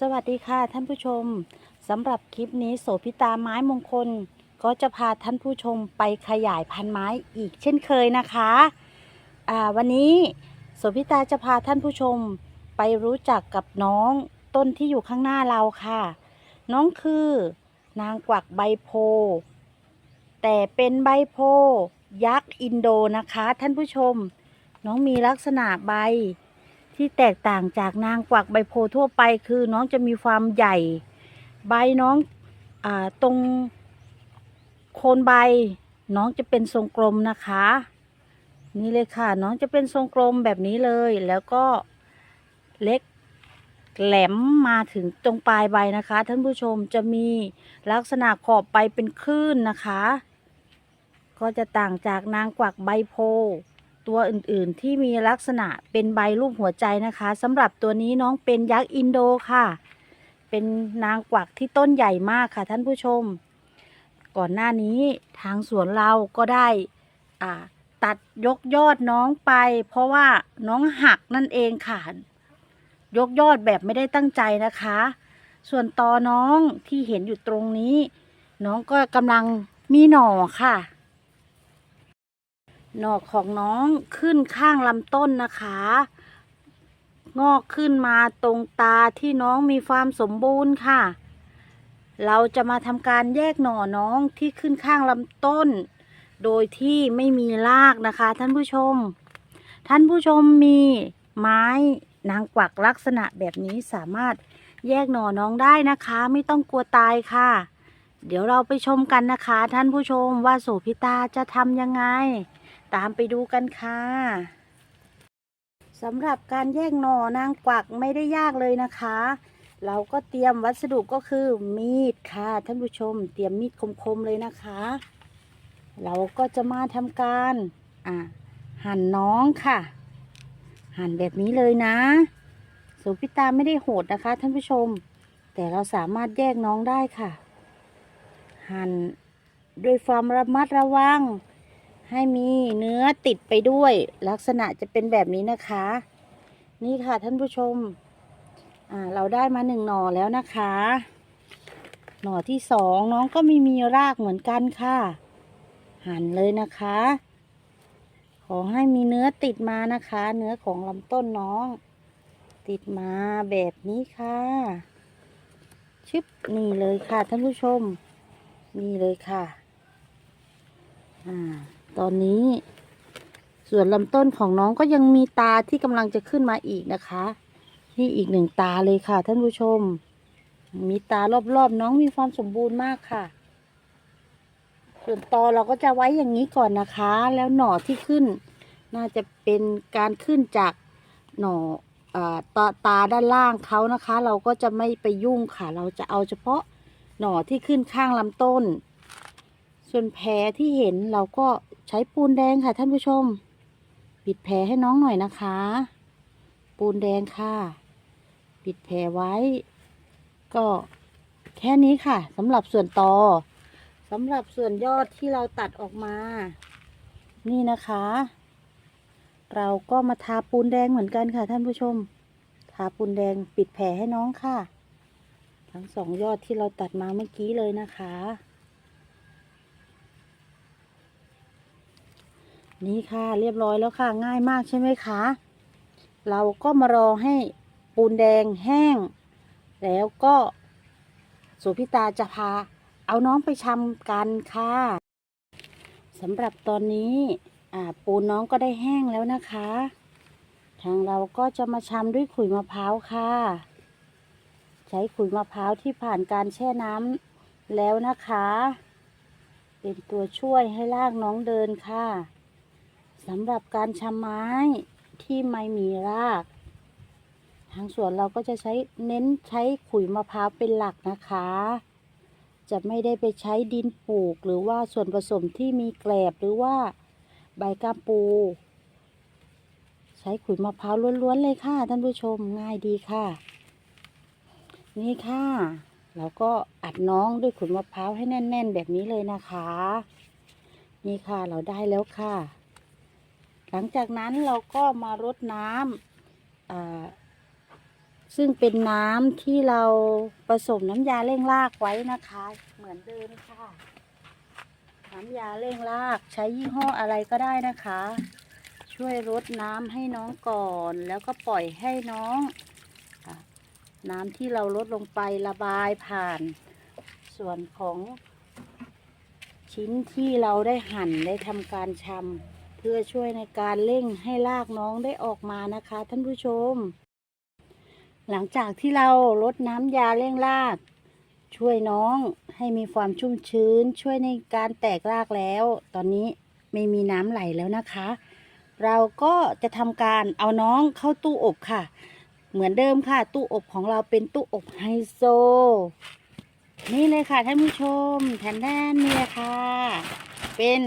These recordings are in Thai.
สวัสดีค่ะท่านผู้ชมสำหรับคลิปนี้โสพิตาไม้มงคล ก็จะพาท่านผู้ชมไปขยายพันธุ์ไม้อีกเช่นเคยนะคะวันนี้โสพิตาจะพาท่านผู้ชมไปรู้จักกับน้องต้นที่อยู่ข้างหน้าเราค่ะ น้องคือนางกวักใบโพ แต่เป็นใบโพ ยักษ์อินโดนะคะ ท่านผู้ชม น้องมีลักษณะใบ ที่แตกต่างจากนางกวักใบโพธิ์ทั่วไป คือน้องจะมีความใหญ่ ใบน้องอตรงโคนใบ น้องจะเป็นทรงกลมนะคะ นี่เลยค่ะ น้องจะเป็นทรงกลมแบบนี้เลย แล้วก็เล็กแหลมมาถึงตรงปลายใบนะคะ ท่านผู้ชมจะมีลักษณะขอบใบเป็นคลื่นนะคะ ก็จะต่างจากนางกวักใบโพธิ์ ตัวอื่นๆ ที่มีลักษณะเป็นใบรูปหัวใจนะคะสำหรับตัวนี้น้องเป็นยักษ์อินโดค่ะ เป็นนางกวักที่ต้นใหญ่มากค่ะท่านผู้ชม ก่อนหน้านี้ทางสวนเราก็ได้ตัดยกยอดน้องไป เพราะว่าน้องหักนั่นเองค่ะ ยกยอดแบบไม่ได้ตั้งใจนะคะ ส่วนตอน้องที่เห็นอยู่ตรงนี้ น้องก็กำลังมีหน่อค่ะ หน่อของน้องขึ้นข้างลำต้นนะคะ งอกขึ้นมาตรงตาที่น้องมีความสมบูรณ์ค่ะ เราจะมาทำการแยกหน่อน้องที่ขึ้นข้างลำต้น โดยที่ไม่มีรากนะคะ ท่านผู้ชม ท่านผู้ชมมีไม้นางกวักลักษณะแบบนี้สามารถแยกหน่อน้องได้นะคะ ไม่ต้องกลัวตายค่ะ เดี๋ยวเราไปชมกันนะคะ ท่านผู้ชมว่าโสพิตาจะทำยังไง ตามไปดูกันค่ะสำหรับการแยกหน่อนางกวักไม่ได้ยากเลยนะคะ เราก็เตรียมวัสดุก็คือมีดค่ะท่านผู้ชม เตรียมมีดคมๆเลยนะคะ เราก็จะมาทำการอ่าหั่นน้องค่ะ หั่นแบบนี้เลยนะสุพิตาไม่ได้โหดนะคะ ท่านผู้ชม แต่เราสามารถแยกน้องได้ค่ะ หั่นด้วยความระมัดระวัง ให้มีเนื้อติดไปด้วย ลักษณะจะเป็นแบบนี้นะคะ นี่ค่ะท่านผู้ชม อ่า เราได้มาหนึ่งหน่อแล้วนะคะ หน่อที่สองน้องก็ไม่มีรากเหมือนกันค่ะ หั่นเลยนะคะ ขอให้มีเนื้อติดมานะคะ เนื้อของลำต้นน้อง ติดมาแบบนี้ค่ะ ชึบนี่เลยค่ะท่านผู้ชม นี่เลยค่ะ อ่า ตอนนี้ ส่วนลำต้นของน้องก็ยังมีตาที่กำลังจะขึ้นมาอีกนะคะ นี่อีกหนึ่งตาเลยค่ะ ท่านผู้ชม มีตารอบๆ น้องมีความสมบูรณ์มากค่ะ ส่วนตอเราก็จะไว้อย่างนี้ก่อนนะคะ แล้วหน่อที่ขึ้น น่าจะเป็นการขึ้นจากหน่อเอ่อตาตาด้านล่างเขานะคะ เราก็จะไม่ไปยุ่งค่ะ เราจะเอาเฉพาะหน่อที่ขึ้นข้างลำต้น ส่วนแผลที่เห็นเราก็ใช้ปูนแดงค่ะท่านผู้ชม ปิดแผลให้น้องหน่อยนะคะ ปูนแดงค่ะ ปิดแผลไว้ ก็แค่นี้ค่ะสำหรับส่วนตอสำหรับส่วนยอดที่เราตัดออกมา นี่นะคะ เราก็มาทาปูนแดงเหมือนกันค่ะท่านผู้ชม ทาปูนแดงปิดแผลให้น้องค่ะ ทั้งสองยอดที่เราตัดมาเมื่อกี้เลยนะคะ นี่ค่ะเรียบร้อยแล้วค่ะง่ายมากใช่ไหมคะ เราก็มารอให้ปูนแดงแห้ง แล้วก็สุพิตาจะพา เอาน้องไปชำกันค่ะสำหรับตอนนี้ปูนน้องก็ได้แห้งแล้วนะคะ ทางเราก็จะมาชำด้วยขุยมะพร้าวค่ะ ใช้ขุยมะพร้าวที่ผ่านการแช่น้ำแล้วนะคะ เป็นตัวช่วยให้ลากน้องเดินค่ะ สำหรับการชำไม้ที่ไม่มีราก ทางสวนเราก็จะใช้เน้นใช้ขุยมะพร้าวเป็นหลักนะคะ จะไม่ได้ไปใช้ดินปลูกหรือว่าส่วนผสมที่มีแกลบหรือว่าใบกาปู ใช้ขุยมะพร้าวล้วนๆเลยค่ะท่านผู้ชมง่ายดีค่ะ นี่ค่ะเราก็อัดน้องด้วยขุยมะพร้าวให้แน่น ๆ แบบนี้เลยนะคะ นี่ค่ะเราได้แล้วค่ะ หลังจากนั้นเราก็มารดน้ำซึ่งเป็นน้ำที่เราผสมน้ำยาเร่งรากไว้นะคะ เหมือนเดิมค่ะ น้ำยาเร่งรากใช้ยี่ห้ออะไรก็ได้นะคะ ช่วยรดน้ำให้น้องก่อน แล้วก็ปล่อยให้น้องน้ำที่เราลดลงไประบายผ่าน ส่วนของชิ้นที่เราได้หั่นได้ทำการชำ พื่อช่วยในการเร่งให้รากน้องได้ออกมานะคะ ท่านผู้ชม หลังจากที่เราลดน้ำยาเร่งราก ช่วยน้องให้มีความชุ่มชื้น ช่วยในการแตกรากแล้ว ตอนนี้ไม่มีน้ำไหลแล้วนะคะ เราก็จะทำการเอาน้องเข้าตู้อบค่ะ เหมือนเดิมค่ะ ตู้อบของเราเป็นตู้อบไฮโซ นี่เลยค่ะท่านผู้ชมแทนแดนนี่ยค่ะ เป็น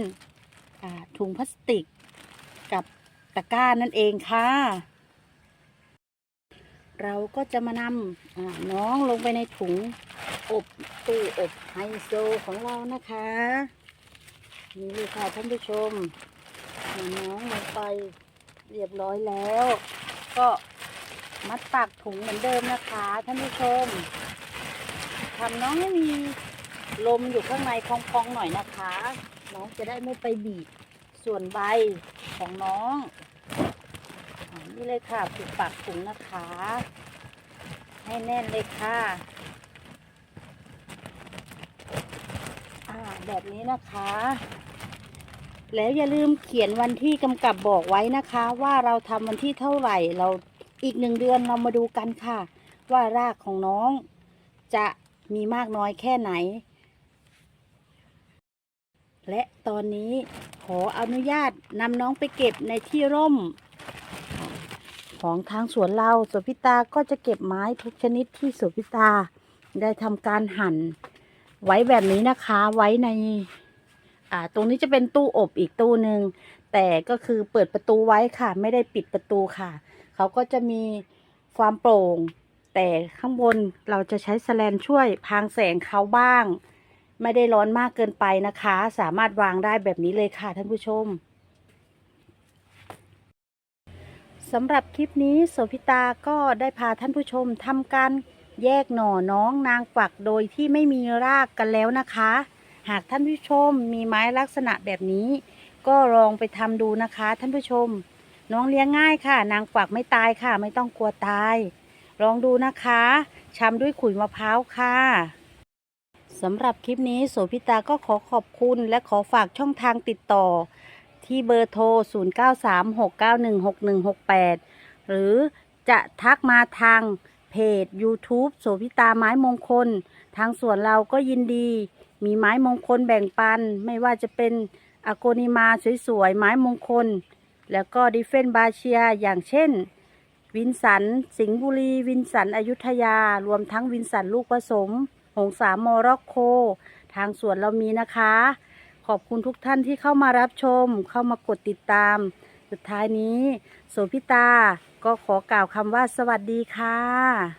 ถุงพลาสติกกับตะกร้านั่นเองค่ะ เราก็จะมานำน้องลงไปในถุงอบตู้อบไฮโซของเรานะคะนี่เลยค่ะท่านผู้ชมน้องลงไปเรียบร้อยแล้ว ก็มัดปากถุงเหมือนเดิมนะคะท่านผู้ชมทำน้องให้มีลมอยู่ข้างในพองๆหน่อยนะคะ น้องจะได้ไม่ไปบีบส่วนใบของน้องอนี่เลยค่ะผูกปากถุงนะคะ ให้แน่นเลยค่ะแบบนี้นะคะ แล้วอย่าลืมเขียนวันที่กำกับบอกไว้นะคะ ว่าเราทำวันที่เท่าไหร่เราอีกหนึ่งเดือนเรามาดูกันค่ะ ว่ารากของน้องจะมีมากน้อยแค่ไหน และตอนนี้ขออนุญาตนำน้องไปเก็บในที่ร่ม ของทางสวนเราสวนพิตาก็จะเก็บไม้ทุกชนิดที่สวนพิตาได้ทำการหั่นไว้แบบนี้นะคะไว้ในอ่าตรงนี้จะเป็นตู้อบอีกตู้หนึ่งแต่ก็คือเปิดประตูไว้ค่ะ ไม่ได้ปิดประตูค่ะ เขาก็จะมีความโปร่ง แต่ข้างบนเราจะใช้แสแลนช่วยพรางแสงเขาบ้าง ไม่ได้ร้อนมากเกินไปนะคะ สามารถวางได้แบบนี้เลยค่ะท่านผู้ชมสำหรับคลิปนี้โสพิตาก็ได้พาท่านผู้ชมทำการแยกหน่อน้องนางฝักโดยที่ไม่มีรากกันแล้วนะคะ หากท่านผู้ชมมีไม้ลักษณะแบบนี้ ก็ลองไปทำดูนะคะท่านผู้ชม น้องเลี้ยงง่ายค่ะ นางฝักไม่ตายค่ะ ไม่ต้องกลัวตาย ลองดูนะคะชำด้วยขุยมะพร้าวค่ะ สำหรับคลิปนี้โสพิตาก็ขอขอบคุณ และขอฝากช่องทางติดต่อ ที่เบอร์โทร 0936916168 หรือจะทักมาทางเพจ YouTube โสพิตาไม้มงคล ทางส่วนเราก็ยินดี มีไม้มงคลแบ่งปัน ไม่ว่าจะเป็นอโกนิมาสวยๆ ไม้มงคล แล้วก็ดิเฟนบาเชียอย่างเช่น วินสัน สิงห์บุรี วินสันอยุธยา รวมทั้งวินสันลูกผสม งสามโมร็อกโคทางสวนเรามีนะคะ ขอบคุณทุกท่านที่เข้ามารับชม เข้ามากดติดตาม สุดท้ายนี้ โสพิตา ก็ขอกล่าวคำว่าสวัสดีค่ะ